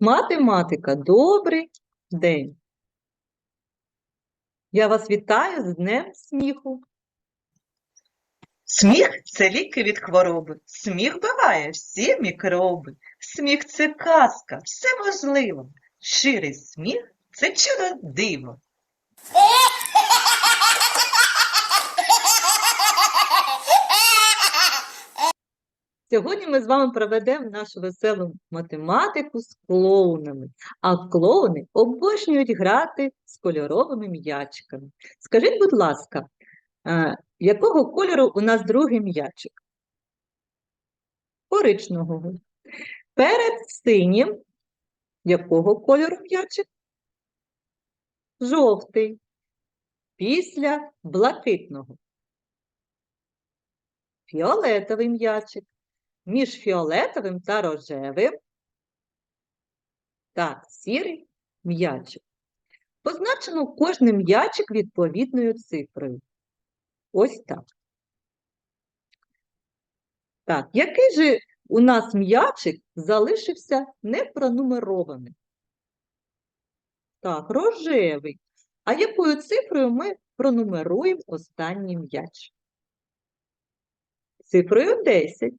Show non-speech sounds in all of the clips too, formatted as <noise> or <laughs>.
Математика, добрий день. Я вас вітаю з Днем сміху. Сміх це ліки від хвороби. Сміх биває всі мікроби. Сміх це казка, все можливо. Щирий сміх це чудо диво. Сьогодні ми з вами проведемо нашу веселу математику з клоунами. А клоуни обожнюють грати з кольоровими м'ячиками. Скажіть, будь ласка, е, якого кольору у нас другий м'ячик? Коричневого. Перед синім якого кольору м'ячик? Жовтий. Після блакитного. Фіолетовий м'ячик. Між фіолетовим та рожевим. Так, сірий м'ячик. Позначено кожний м'ячик відповідною цифрою. Ось так. Так, який же у нас м'ячик залишився непронумерованим? Так, рожевий. А якою цифрою ми пронумеруємо останній м'яч? Цифрою 10.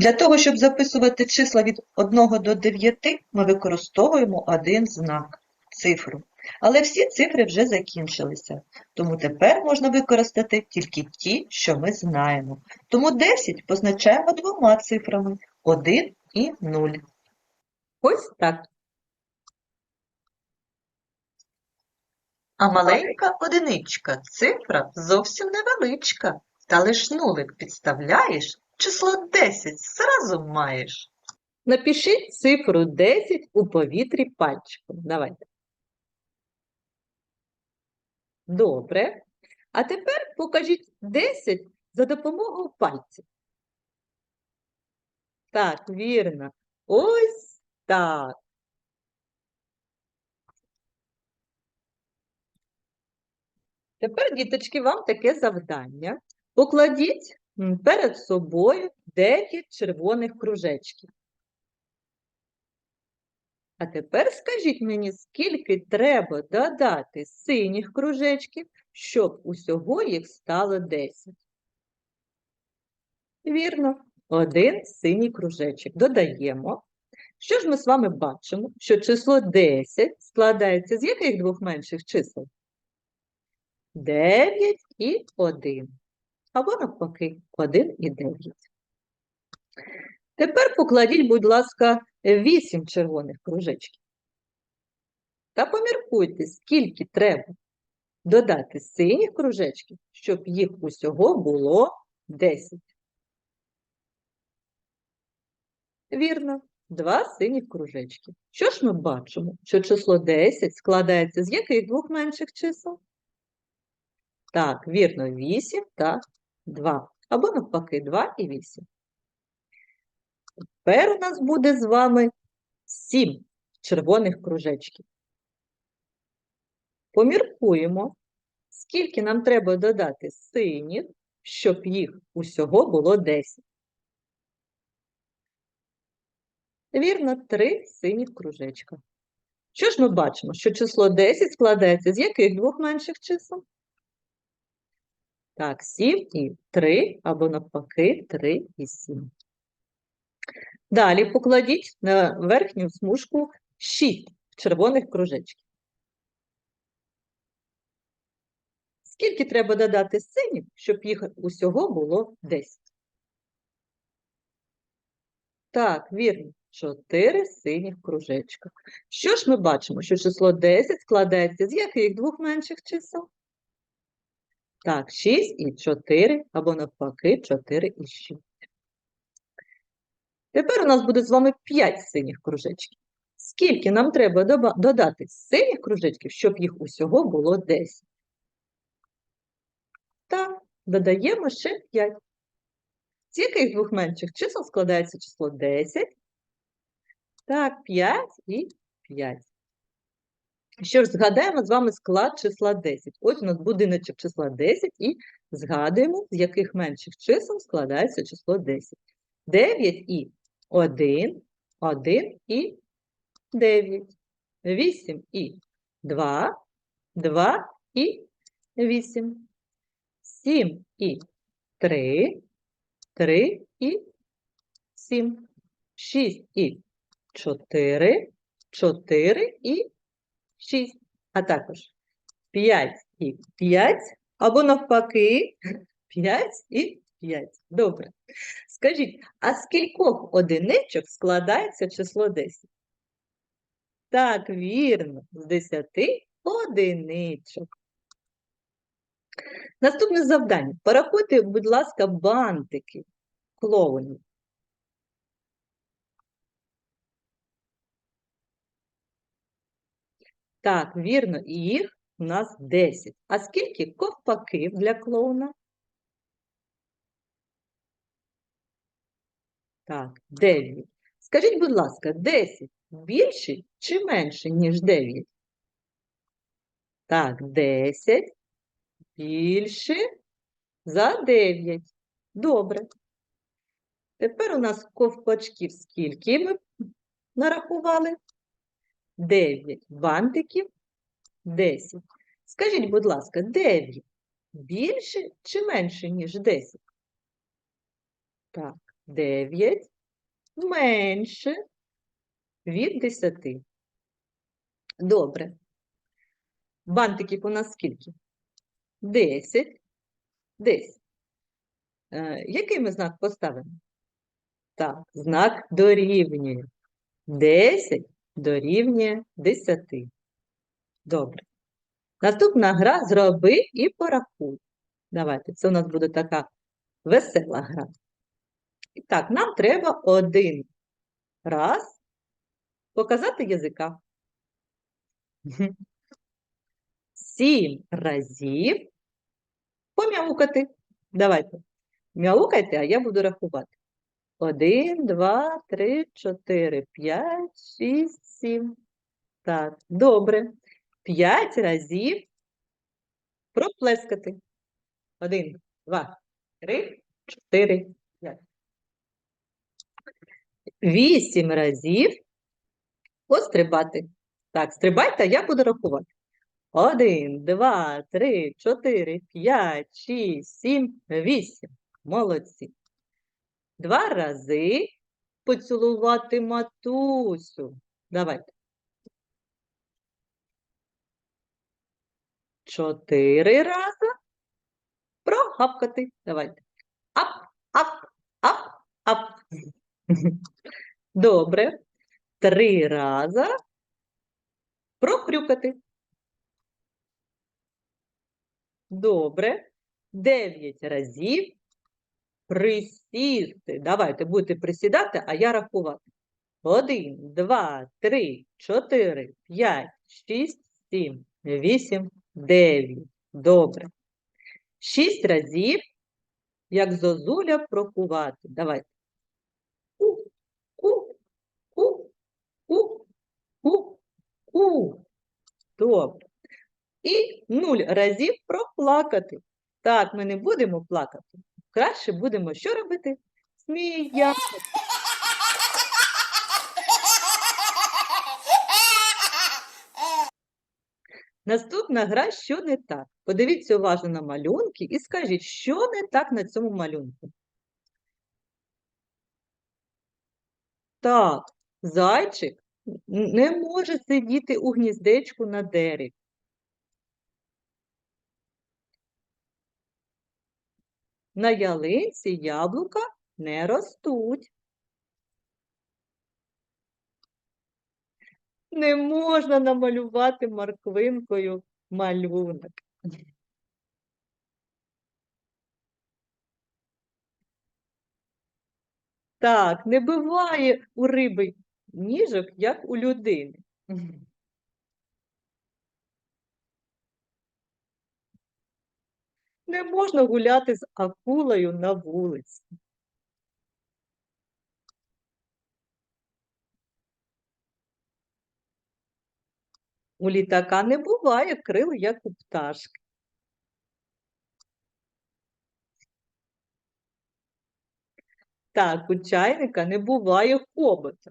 Для того, щоб записувати числа від 1 до 9, ми використовуємо один знак цифру. Але всі цифри вже закінчилися, тому тепер можна використати тільки ті, що ми знаємо. Тому 10 позначаємо двома цифрами 1 і 0. Ось так. А маленька одиничка, цифра зовсім невеличка. Та лиш нулик підставляєш, число 10 зразу маєш. Напишіть цифру 10 у повітрі пальчиком. Давайте. Добре. А тепер покажіть 10 за допомогою пальців. Так, вірно. Ось так. Тепер, діточки, вам таке завдання. Покладіть перед собою 9 червоних кружечків. А тепер скажіть мені, скільки треба додати синіх кружечків, щоб усього їх стало 10? Вірно, один синій кружечок. Додаємо. Що ж ми з вами бачимо? Що число 10 складається з яких двох менших чисел? 9 і 1. Або навпаки, 1 і 9. Тепер покладіть, будь ласка, 8 червоних кружечків. Та поміркуйте, скільки треба додати синіх кружечків, щоб їх усього було 10. Вірно, два синіх кружечки. Що ж ми бачимо? Що число 10 складається з яких двох менших чисел? Так, вірно, 8 та 2. Або навпаки, 2 і 8. Тепер у нас буде з вами 7 червоних кружечків. Поміркуємо, скільки нам треба додати синіх, щоб їх усього було 10. Вірно, 3 синіх кружечка. Що ж ми бачимо? Що число 10 складається з яких двох менших чисел? Так, 7 і 3, або навпаки 3 і 7. Далі покладіть на верхню смужку 6 червоних кружечків. Скільки треба додати синіх, щоб їх усього було 10? Так, вірно, 4 синіх кружечка. Що ж ми бачимо? Що число 10 складається з яких двох менших чисел? Так, 6 і 4, або навпаки 4 і 6. Тепер у нас буде з вами 5 синіх кружечків. Скільки нам треба додати синіх кружечків, щоб їх усього було 10? Так, додаємо ще 5. З яких двох менших чисел складається число 10? Так, 5 і 5. Що ж, згадаємо з вами склад числа 10. Ось у нас будиночок числа 10 і згадуємо, з яких менших чисел складається число 10. 9 і 1, 1 і 9. 8 і 2, 2 і 8. 7 і 3, 3 і 7. 6 і 4, 4 і 6. А також 5 і 5, або навпаки <laughs> 5 і 5. Добре. Скажіть, а з кількох одиничок складається число 10? Так, вірно, з 10 одиничок. Наступне завдання. Порахуйте, будь ласка, бантики клоунів. Так, вірно, їх у нас 10. А скільки ковпаків для клоуна? Так, 9. Скажіть, будь ласка, 10 більше чи менше, ніж 9? Так, 10 більше за 9. Добре. Тепер у нас ковпачків скільки ми нарахували? 9 бантиків, 10. Скажіть, будь ласка, 9 більше чи менше, ніж 10? Так, 9 менше від 10. Добре. Бантиків у нас скільки? 10. 10. Е, який ми знак поставимо? Так, знак дорівнює. 10 дорівнює 10. Добре. Наступна гра зроби і порахуй. Давайте, це у нас буде така весела гра. І так, нам треба один раз показати язика. <laughs> Сім разів пом'яукати. Давайте. Мяукайте, а я буду рахувати. Один, два, три, чотири, п'ять, шість, сім. Так, добре. П'ять разів проплескати. Один, два, три, чотири, п'ять. Вісім разів пострибати. Так, стрибайте, а я буду рахувати. Один, два, три, чотири, п'ять, шість, сім, вісім. Молодці. Два рази поцілувати матусю. Давайте. Чотири рази прогавкати. Давайте. Ап, ап, ап, ап. Добре. Три рази прохрюкати. Добре. Дев'ять разів присісти. Давайте будете присідати, а я рахувати. Один, два, три, чотири, п'ять, шість, сім, вісім, дев'ять. Добре. Шість разів, як зозуля, прокувати. Давайте. Ку, ку, ку, ку, ку, ку. Добре. І нуль разів проплакати. Так, ми не будемо плакати. Краще будемо що робити? Сміятися. Наступна гра що не так? Подивіться уважно на малюнки і скажіть, що не так на цьому малюнку. Так, зайчик не може сидіти у гніздечку на дереві. На ялинці яблука не ростуть. Не можна намалювати морквинкою малюнок. Так, не буває у риби ніжок, як у людини. Не можна гуляти з акулою на вулиці. У літака не буває крил, як у пташки. Так, у чайника не буває хобота.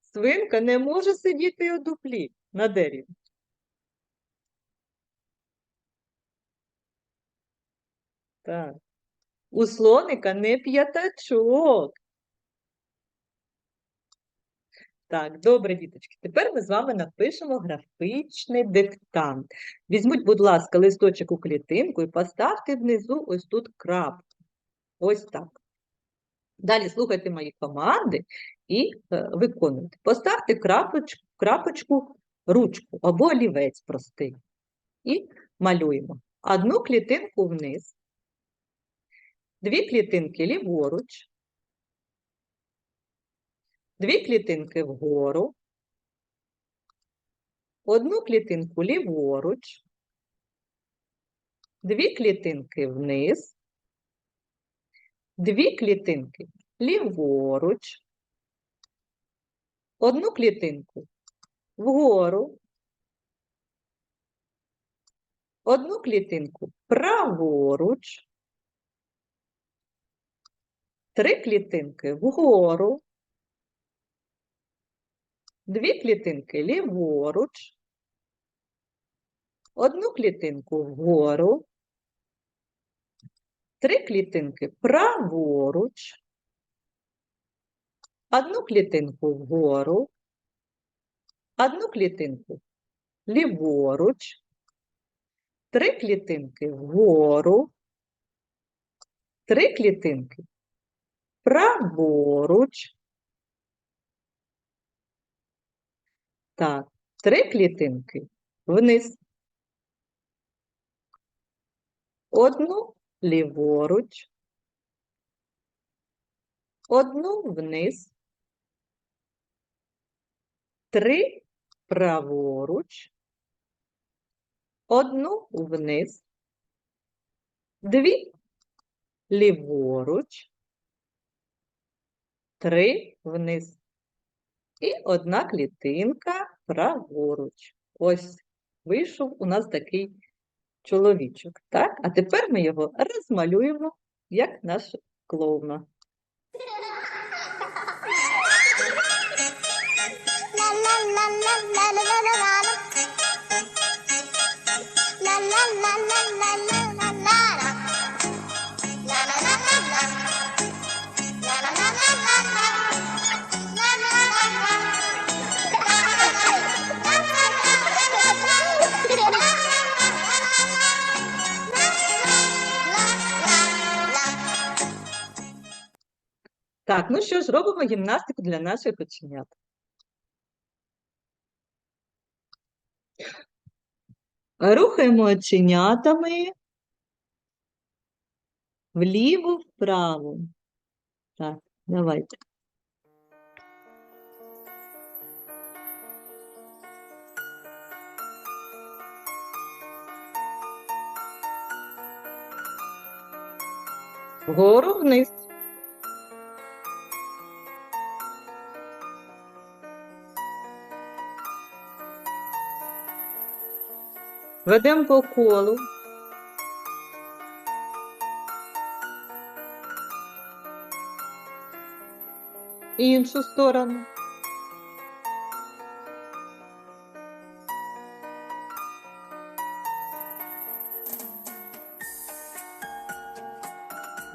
Свинка не може сидіти у дуплі на дереві. Так. У слоника не п'ятачок. Так, добре, діточки. Тепер ми з вами напишемо графічний диктант. Візьміть, будь ласка, листочок у клітинку і поставте внизу ось тут крапку. Ось так. Далі слухайте мої команди і е, виконуйте. Поставте крапочку, крапочку, ручку або олівець простий. І малюємо. Одну клітинку вниз, дві клітинки ліворуч, дві клітинки вгору, одну клітинку ліворуч, дві клітинки вниз, дві клітинки ліворуч, одну клітинку вгору, одну клітинку праворуч, три клітинки вгору, дві клітинки ліворуч, одну клітинку вгору, три клітинки праворуч, одну клітинку вгору, одну клітинку ліворуч, три клітинки вгору, три клітинки праворуч. Так, три клітинки вниз. Одну ліворуч, одну вниз, три праворуч, одну вниз, дві ліворуч, три вниз. І одна клітинка праворуч. Ось вийшов у нас такий чоловічок. Так? А тепер ми його розмалюємо, як наш клоуна. Так, ну що ж, робимо гімнастику для наших оченят. Рухаємо оченятами вліво, вправо. Так, давайте. Вгору вниз. Ведемо по колу. Іншу сторону.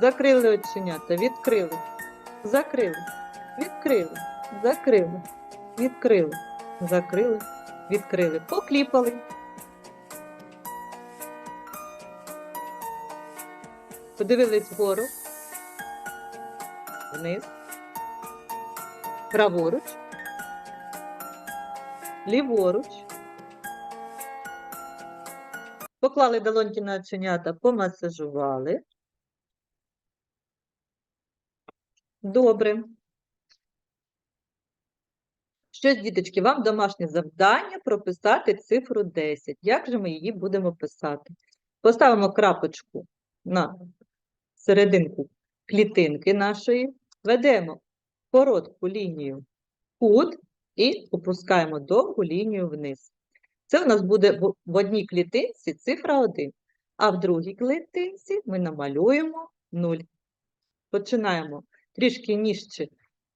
Закрили оченята, відкрили, закрили, відкрили, закрили, відкрили, закрили, відкрили, покліпали. Подивились вгору, вниз, праворуч, ліворуч. Поклали долоньки на оченята, помасажували. Добре. Щось, діточки, вам домашнє завдання прописати цифру 10. Як же ми її будемо писати? Поставимо крапочку на серединку клітинки нашої, ведемо коротку лінію кут і опускаємо довгу лінію вниз. Це у нас буде в одній клітинці цифра 1, а в другій клітинці ми намалюємо 0. Починаємо трішки нижче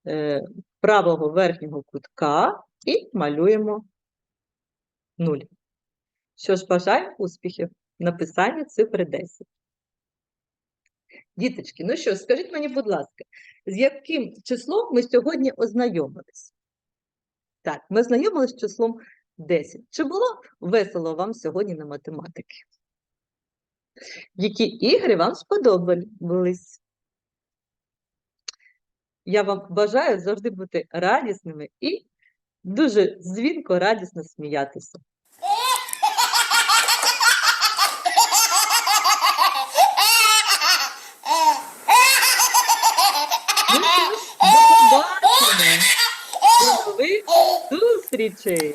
е, правого верхнього кутка і малюємо 0. Що ж, бажаю успіхів в написанні цифри 10. Діточки, ну що, скажіть мені, будь ласка, з яким числом ми сьогодні ознайомились? Так, ми ознайомились з числом 10. Чи було весело вам сьогодні на математики? Які ігри вам сподобались? Я вам бажаю завжди бути радісними і дуже дзвінко, радісно сміятися. Що